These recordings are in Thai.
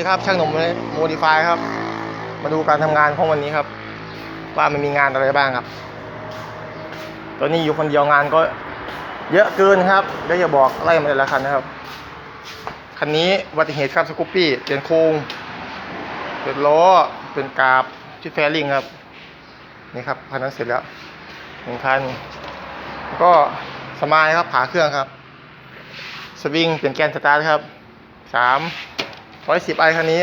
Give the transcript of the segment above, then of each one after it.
ดีครับช่างหนุ่มโมดิฟายครับ มาดูการทำงานของวันนี้ครับ ว่ามันมีงานอะไรบ้างครับ ตอนนี้อยู่คนเดียวงานก็เยอะเกินครับเดี๋ยวจะบอกไล่มาแต่ละคันนะครับ คันนี้อุบัติเหตุครับสกูปปี้เปลี่ยนโครงเปลี่ยนล้อเป็นกราบชุดแฟริงครับ นี่ครับคันนั้นเสร็จแล้วหนึ่งคัน ก็สมายครับผาเครื่องครับ สวิงเปลี่ยนแกนสตาร์ทครับสาม ร้อยสิบไอคันนี้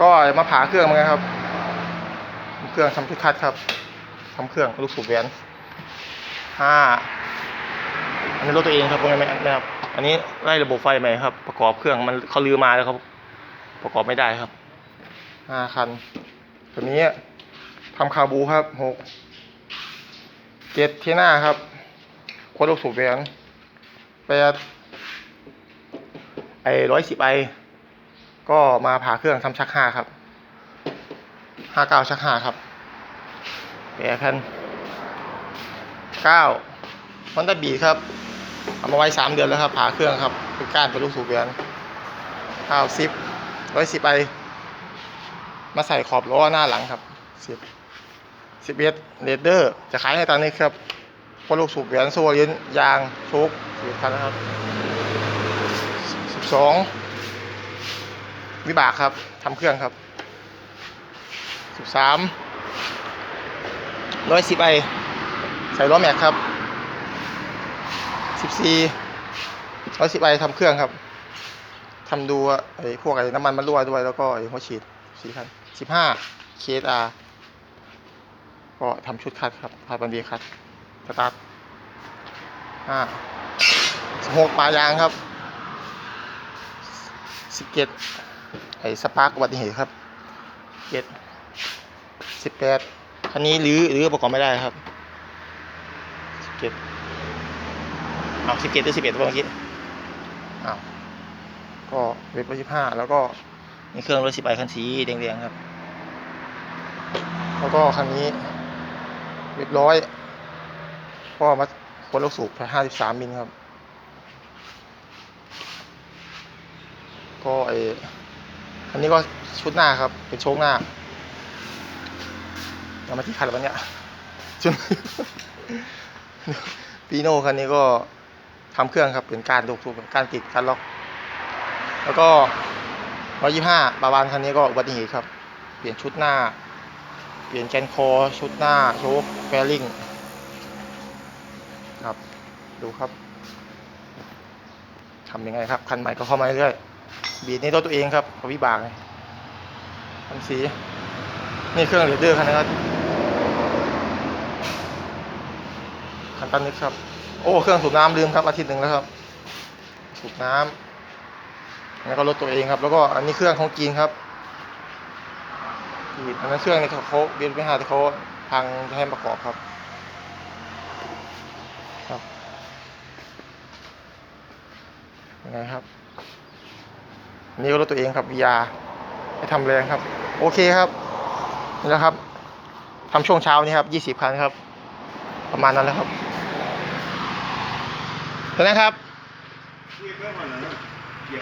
ก็มาผ่าเครื่องเหมือนกันครับ เครื่องทำชุดคัดครับทำเครื่องลูกสูบแหวนห้าอันนี้รถตัวเองครับพวกนี้ไม่นะครับ อันนี้ไล่ระบบไฟใหม่ครับ ประกอบเครื่องมันเขาลือมาแล้วครับ ประกอบไม่ได้ครับห้าคัน ตัวนี้ทำคาบูครับหกเจ็ดเทน่าครับโคตรลูกสูบแหวนแปดไอร้อยสิบไอ ก็มาผ่าเครื่องทำชักห้าครับห้าเก้าชักห้าครับแปดพันเก้ามันตะบีครับ เอามาไว้สามเดือนแล้วครับ ผ่าเครื่องครับเป็นก้านเป็นลูกสูบแหวนเก้าสิบร้อยสิบไอมาใส่ขอบล้อหน้าหลังครับสิบสิบเอ็ดเลดเดอร์ จะขายให้ตอนนี้ครับพวกลูกสูบแหวนโซ่ลิ้นยางโชคสิบพันนะครับสิบสอง วิบากครับทำเครื่องครับสิบสามร้อยสิบไอใส่ล้อแม็กครับสิบสี่ร้อยสิบไอทำเครื่องครับทำดูไอ้พวกไอ้น้ำมันมันรั่วด้วยแล้วก็ไอ้หัวฉีดสี่คันสิบห้าเคสอาก็ทำชุดคัดครับพาบันดีคัดสตาร์ทห้าสิบหกปลายางครับสิบเจ็ด ไอ้สปาร์กอุบัติเหตุครับเจ็ดสิบแปดคันนี้รื้อรื้อประกอบไม่ได้ครับสิบเจ็ดอ้าวสิบเจ็ดหรือสิบเอ็ดเมื่อกี้อ้าวก็เว็บร้อยสิบห้าแล้วก็มีเครื่องร้อยสิบไอคันสีแดงๆครับ แล้วก็คันนี้เรียบร้อยก็มาคนลูกสูบห้าสิบสามมิลครับ ก็ไอ อันนี้ก็ชุดหน้าครับ เป็นโชคหน้าเอามาที่คันแล้ววันเนี้ยชุดปีโน่คันนี้ก็ทำเครื่องครับเป็นการถูกถูกการติดการล็อก แล้วก็ร้อยยี่ห้าบาวานคันนี้ก็อุบัติเหตุครับ เปลี่ยนชุดหน้า เปลี่ยนแกนคอ ชุดหน้าโชคแฟริงครับ ดูครับทำยังไงครับ คันใหม่ก็เข้ามาเรื่อย บีดนี่รถตัวเองครับขวิบากเลยทำสี นี่เครื่องเรดเดอร์คันนี้ครับคันตันนิกครับ โอ้เครื่องสูบน้ำลืมครับอาทิตย์หนึ่งแล้วครับ สูบน้ำแล้วก็รถตัวเองครับ แล้วก็อันนี้เครื่องของจีนครับจีนอันนั้นเครื่องในเขาเบียนไปหาที่เขาพังจะให้ประกอบครับครับยังไงครับ นี่ก็รถตัวเองครับ VR ให้ทำแรงครับ โอเคครับนี่แหละครับทำช่วงเช้านี้ครับยี่สิบคันครับ ประมาณนั้นแล้วครับเห็นนะครับ